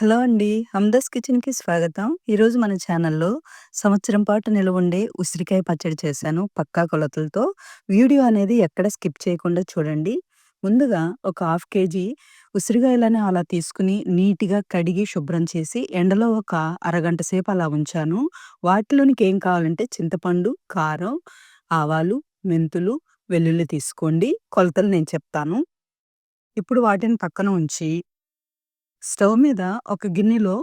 Hello అండి. హమ్దాస్ కిచెన్‌కి స్వాగతం. ఈరోజు మన ఛానల్‌లో సంవత్సరం పాటు నిలవుండే ఉసిరికాయ పచ్చడి చేశాను పక్కా కొలతలతో. వీడియో అనేది ఎక్కడ స్కిప్ చేయకుండా చూడండి. ముందుగా ఒక హాఫ్ కేజీ ఉసిరికాయలని అలా తీసుకొని నీట్‌గా కడిగి శుభ్రం చేసి ఎండలో ఒక అరగంట సేపు అలా ఉంచాను. వాటిలోనికి ఏం కావాలంటే చింతపండు, కారం, ఆవాలు, మెంతులు, వెల్లుల్లి తీసుకోండి. కొలతలు నేను చెప్తాను. ఇప్పుడు వాటిని పక్కన ఉంచి స్టవ్ మీద ఒక గిన్నెలో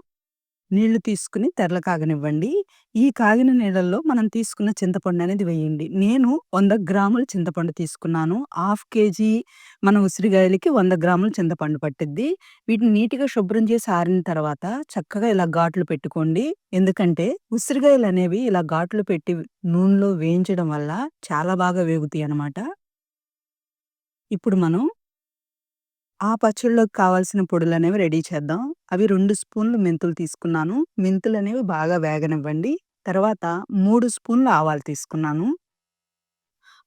నీళ్ళు తీసుకుని తెరల కాగనివ్వండి. ఈ కాగిన నీళ్ళల్లో మనం తీసుకున్న చింతపండు అనేది వేయండి. నేను వంద గ్రాముల చింతపండు తీసుకున్నాను. హాఫ్ కేజీ మన ఉసిరికాయలకి 100 గ్రాముల చింతపండు పట్టిద్ది. వీటిని నీట్‌గా శుభ్రం చేసి ఆరిన తర్వాత చక్కగా ఇలా ఘాట్లు పెట్టుకోండి. ఎందుకంటే ఉసిరికాయలనేవి ఇలా ఘాట్లు పెట్టి నూనెలో వేయించడం వల్ల చాలా బాగా వేగుతాయి అన్నమాట ఇప్పుడు మనం ఆ పచ్చడిలోకి కావాల్సిన పొడులనేవి రెడీ చేద్దాం. అవి 2 స్పూన్లు మెంతులు తీసుకున్నాను. మెంతులనేవి బాగా వేగనివ్వండి. తర్వాత 3 స్పూన్లు ఆవాలు తీసుకున్నాను.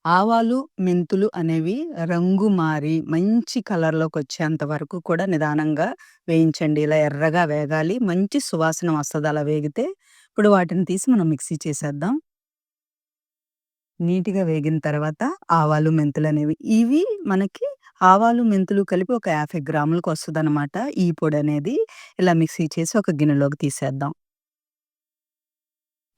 ఆవాలు, మెంతులు అనేవి రంగు మారి మంచి కలర్‌లోకొచ్చేంత వరకు కూడా నిదానంగా వేయించండి. ఇలా ఎర్రగా వేగాలి. మంచి సువాసన వస్తది అలా వేగితే. ఇప్పుడు వాటిని తీసి మనం మిక్సీ చేసేద్దాం. నీట్‌గా వేగిన తర్వాత ఆవాలు, మెంతులనేవి ఇవి మనకి ఆవాలు, మెంతులు కలిపి ఒక 50 అనమాట ఈ పొడనేది. ఇలా మిక్సీ చేసి ఒక గిన్నెలోకి తీసేద్దాం.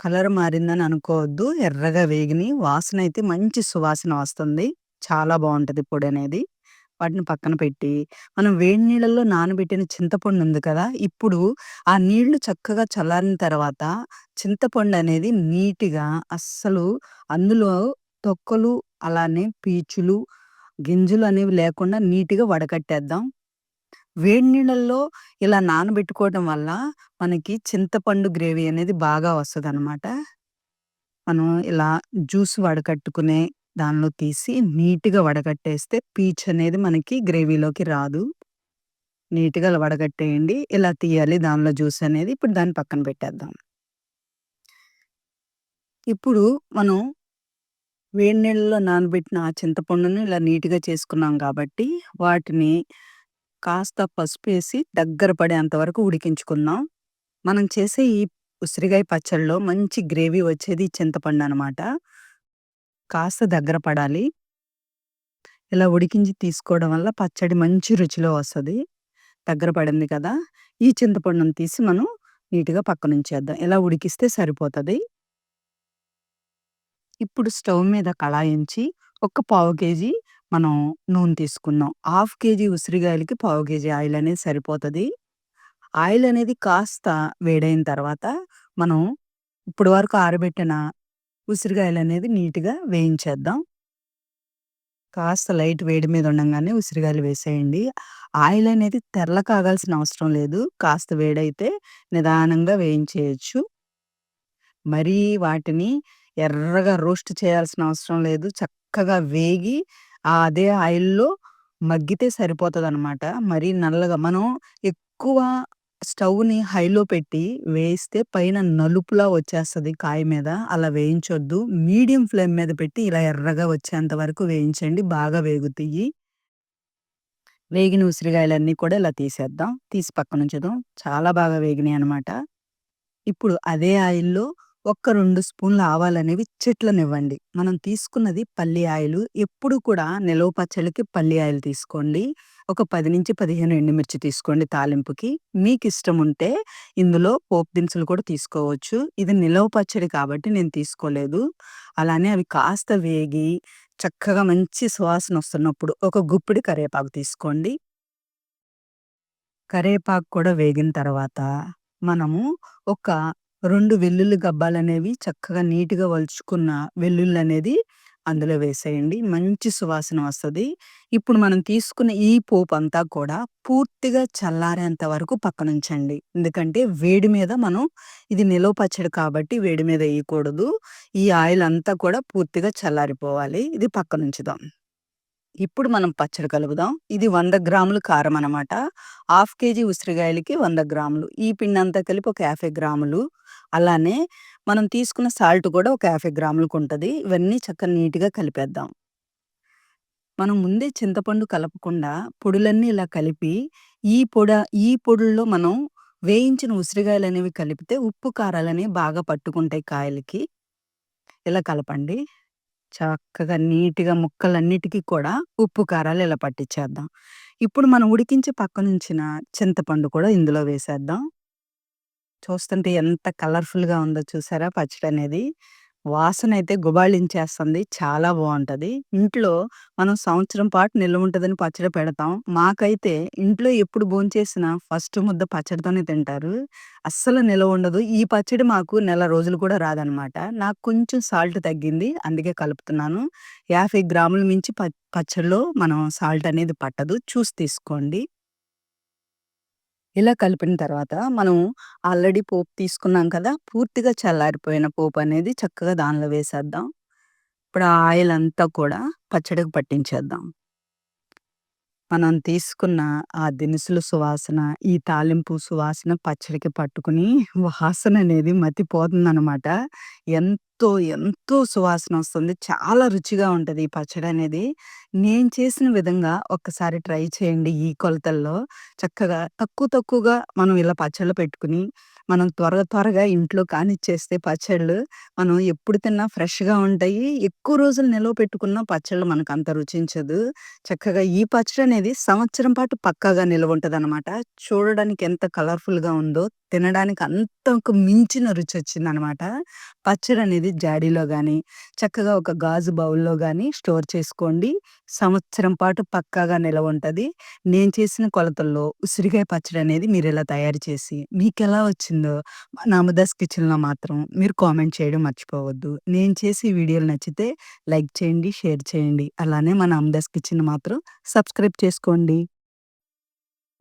కలర్ మారిందని అనుకోవద్దు. ఎర్రగా వేగినియి. వాసనైతే మంచి సువాసన వస్తుంది. చాలా బావుంటది పొడనేది. వాటిని పక్కన పెట్టి, మనం వేడి నీళ్ళల్లో నానబెట్టిన చింతపండు ఉంది కదా! ఇప్పుడు ఆ నీళ్ళు చక్కగా చల్లారిన తర్వాత చింతపండనేది నీట్‌గా అస్సలు అందులో తొక్కలు, అలానే పీచులు, గింజలు అనేవి లేకుండా నీట్‌గా వడకట్టేద్దాం. వేడి నీళ్ళల్లో ఇలా నానబెట్టుకోవడం వల్ల మనకి చింతపండు గ్రేవీ అనేది బాగా వస్తుంది అనమాట మనం ఇలా జ్యూస్ వడకట్టుకునే దానిలో తీసి నీట్‌గా వడకట్టేస్తే అనేది మనకి గ్రేవీలోకి రాదు. నీట్‌గా వడగట్టేయండి ఇలా తీయాలి దానిలో జ్యూస్ అనేది. ఇప్పుడు దాన్ని పక్కన పెట్టేద్దాం. ఇప్పుడు మనం వేడి నీళ్ళలో నానబెట్టిన ఆ చింతపండుని ఇలా నీట్‌గా చేసుకున్నాం కాబట్టి, వాటిని కాస్త పసుపేసి దగ్గర పడేంత వరకు ఉడికించుకుందాం. మనం చేసే ఈ ఉసిరికాయ పచ్చళ్ళలో మంచి గ్రేవీ వచ్చేది చింతపండు అనమాట కాస్త దగ్గర పడాలి. ఇలా ఉడికించి తీసుకోవడం వల్ల పచ్చడి మంచి రుచిలో వస్తుంది దగ్గర పడింది కదా! ఈ చింతపండుని తీసి మనం నీట్‌గా పక్కనుంచేద్దాం. ఇలా ఉడికిస్తే సరిపోతుంది ఇప్పుడు స్టవ్ మీద కళాయించి ఒక పావు కేజీ మనం నూనె తీసుకుందాం. హాఫ్ కేజీ ఉసిరికాయలకి పావు కేజీ ఆయిల్ అనేది సరిపోతది. ఆయిల్ అనేది కాస్త వేడైన తర్వాత మనం ఇప్పటి వరకు ఆరబెట్టిన ఉసిరికాయలనేది నీట్‌గా వేయించేద్దాం. కాస్త లైట్ వేడి మీద ఉండంగానే ఉసిరికాయలు వేసేయండి. ఆయిల్ అనేది తెరల కాగాల్సిన అవసరం లేదు. కాస్త వేడైతే నిదానంగా వేయించేయొచ్చు. మరీ వాటిని ఎర్రగా రోస్ట్ చేయాల్సిన అవసరం లేదు. చక్కగా వేగి ఆ అదే ఆయిల్‌లో మగ్గితే సరిపోతదనమాట. మరీ నల్లగా మనం ఎక్కువ స్టవ్‌ని హైలో పెట్టి వేయిస్తే పైన నలుపులా వచ్చేస్తుంది కాయ మీద. అలా వేయించొద్దు. మీడియం ఫ్లేమ్ మీద పెట్టి ఇలా ఎర్రగా వచ్చేంత వరకు వేయించండి. బాగా వేగుతాయి వేగిన ఉసిరికాయలన్నీ కూడా ఇలా తీసేద్దాం. తీసి పక్కనుంచుదాం. చాలా బాగా వేగినాయి అనమాట ఇప్పుడు అదే ఆయిల్‌లో ఒక్క రెండు స్పూన్ల ఆవాలనేవి చెట్లనివ్వండి మనం తీసుకున్నది పల్లి ఆయిలు. ఎప్పుడు కూడా నిలవ పచ్చళ్ళకి పల్లి ఆయిల్ తీసుకోండి. ఒక 10-15 ఎండుమిర్చి తీసుకోండి తాలింపుకి. మీకు ఇష్టం ఉంటే ఇందులో పోపు దినుసులు కూడా తీసుకోవచ్చు. ఇది నిలవ పచ్చడి కాబట్టి నేను తీసుకోలేదు. అలానే అవి కాస్త వేగి చక్కగా మంచి సువాసన వస్తున్నప్పుడు ఒక గుప్పిడి కరివేపాకు తీసుకోండి. కరివేపాకు కూడా వేగిన తర్వాత మనము ఒక 2 వెల్లుల్లి గబ్బాలనేవి చక్కగా నీట్‌గా వలుచుకున్న వెల్లుల్లనేది అందులో వేసేయండి. మంచి సువాసన వస్తది. ఇప్పుడు మనం తీసుకున్న ఈ పోపంతా కూడా పూర్తిగా చల్లారేంత వరకు పక్కనుంచండి. ఎందుకంటే వేడి మీద మనం ఇది నిలవ పచ్చడి కాబట్టి వేడి మీద ఎయకూడదు. ఈ ఆయిల్ అంతా కూడా పూర్తిగా చల్లారిపోవాలి. ఇది పక్కనుంచుదాం. ఇప్పుడు మనం పచ్చడి కలుపుదాం. ఇది 100 గ్రాములు కారం అనమాట. హాఫ్ కేజీ ఉసిరికాయలకి 100 గ్రాములు. ఈ పిండంతా కలిపి ఒక 50 గ్రాములు. అలానే మనం తీసుకున్న సాల్ట్ కూడా ఒక యాభై గ్రాములకు ఉంటుంది ఇవన్నీ చక్కగా నీట్‌గా కలిపేద్దాం. మనం ముందే చింతపండు కలపకుండా పొడులన్నీ ఇలా కలిపి ఈ పొడ ఈ పొడుల్లో మనం వేయించిన ఉసిరికాయలనేవి కలిపితే ఉప్పు, కారాలనేవి బాగా పట్టుకుంటాయి కాయలకి. ఇలా కలపండి. చక్కగా నీట్‌గా ముక్కలన్నిటికి కూడా ఉప్పు, కారాలు ఇలా పట్టించేద్దాం. ఇప్పుడు మనం ఉడికించి పక్కనుంచిన చింతపండు కూడా ఇందులో వేసేద్దాం. చూస్తుంటే ఎంత కలర్‌ఫుల్‌గా ఉందో చూసారా పచ్చడనేది. వాసనైతే గుబాళించేస్తుంది. చాలా బావుంటది. ఇంట్లో మనం సంవత్సరం పాటు నిల్వుంటదని పచ్చడి పెడతాం. మాకైతే ఇంట్లో ఎప్పుడు భోంచేసినా ఫస్ట్ ముద్ద పచ్చడితోనే తింటారు. అస్సలు నిలవుండదు. ఈ పచ్చడి మాకు నెల రోజులు కూడా రాదనమాట. నాకు కొంచెం సాల్ట్ తగ్గింది. అందుకే కలుపుతున్నాను. 50 గ్రాములు మించి ప పచ్చడిలో మనం సాల్ట్ అనేది పట్టదు. చూసి తీసుకోండి. ఇలా కలిపిన తర్వాత మనం ఆల్రెడీ పోపు తీసుకున్నాం కదా! పూర్తిగా చల్లారిపోయిన పోపు అనేది చక్కగా దానిలో వేసేద్దాం. ఇప్పుడు ఆ ఆయిల్ అంతా కూడా పచ్చడికి పట్టించేద్దాం. మనం తీసుకున్న ఆ దినుసుల సువాసన, ఈ తాలింపు సువాసన పచ్చడికి పట్టుకుని వాసన అనేది మతిపోతుందనమాట. ఎంత ఎంతో ఎంతో సువాసన వస్తుంది చాలా రుచిగా ఉంటది ఈ పచ్చడి అనేది నేను చేసిన విధంగా ఒక్కసారి ట్రై చేయండి ఈ కొలతల్లో. చక్కగా తక్కువ తక్కువగా మనం ఇలా పచ్చళ్ళు పెట్టుకుని, మనం త్వరగా త్వరగా ఇంట్లో కానిచ్చేస్తే పచ్చళ్ళు, మనం ఎప్పుడు తిన్నా ఫ్రెష్‌గా ఉంటాయి. ఎక్కువ రోజులు నిలవ పెట్టుకున్న పచ్చళ్ళు మనకంత రుచించదు. చక్కగా ఈ పచ్చడి అనేది సంవత్సరం పాటు పక్కాగా నిలవుంటదనమాట. చూడడానికి ఎంత కలర్‌ఫుల్‌గా ఉందో, తినడానికి అంతకు మించిన రుచొచ్చిందనమాట. పచ్చడనేది జాడీలో కానీ చక్కగా ఒక గాజు బౌల్‌లో కానీ స్టోర్ చేసుకోండి. సంవత్సరం పాటు పక్కాగా నిలవ ఉంటుంది నేను చేసిన కొలతల్లో ఉసిరికాయ పచ్చడి అనేది మీరు ఎలా తయారు చేసి, మీకు ఎలా వచ్చిందో మన అమదాస్ కిచెన్‌లో మాత్రం మీరు కామెంట్ చేయడం మర్చిపోవద్దు. నేను చేసి వీడియోలు నచ్చితే లైక్ చేయండి, షేర్ చేయండి. అలానే మన అమదాస్ కిచెన్ మాత్రం సబ్స్క్రైబ్ చేసుకోండి.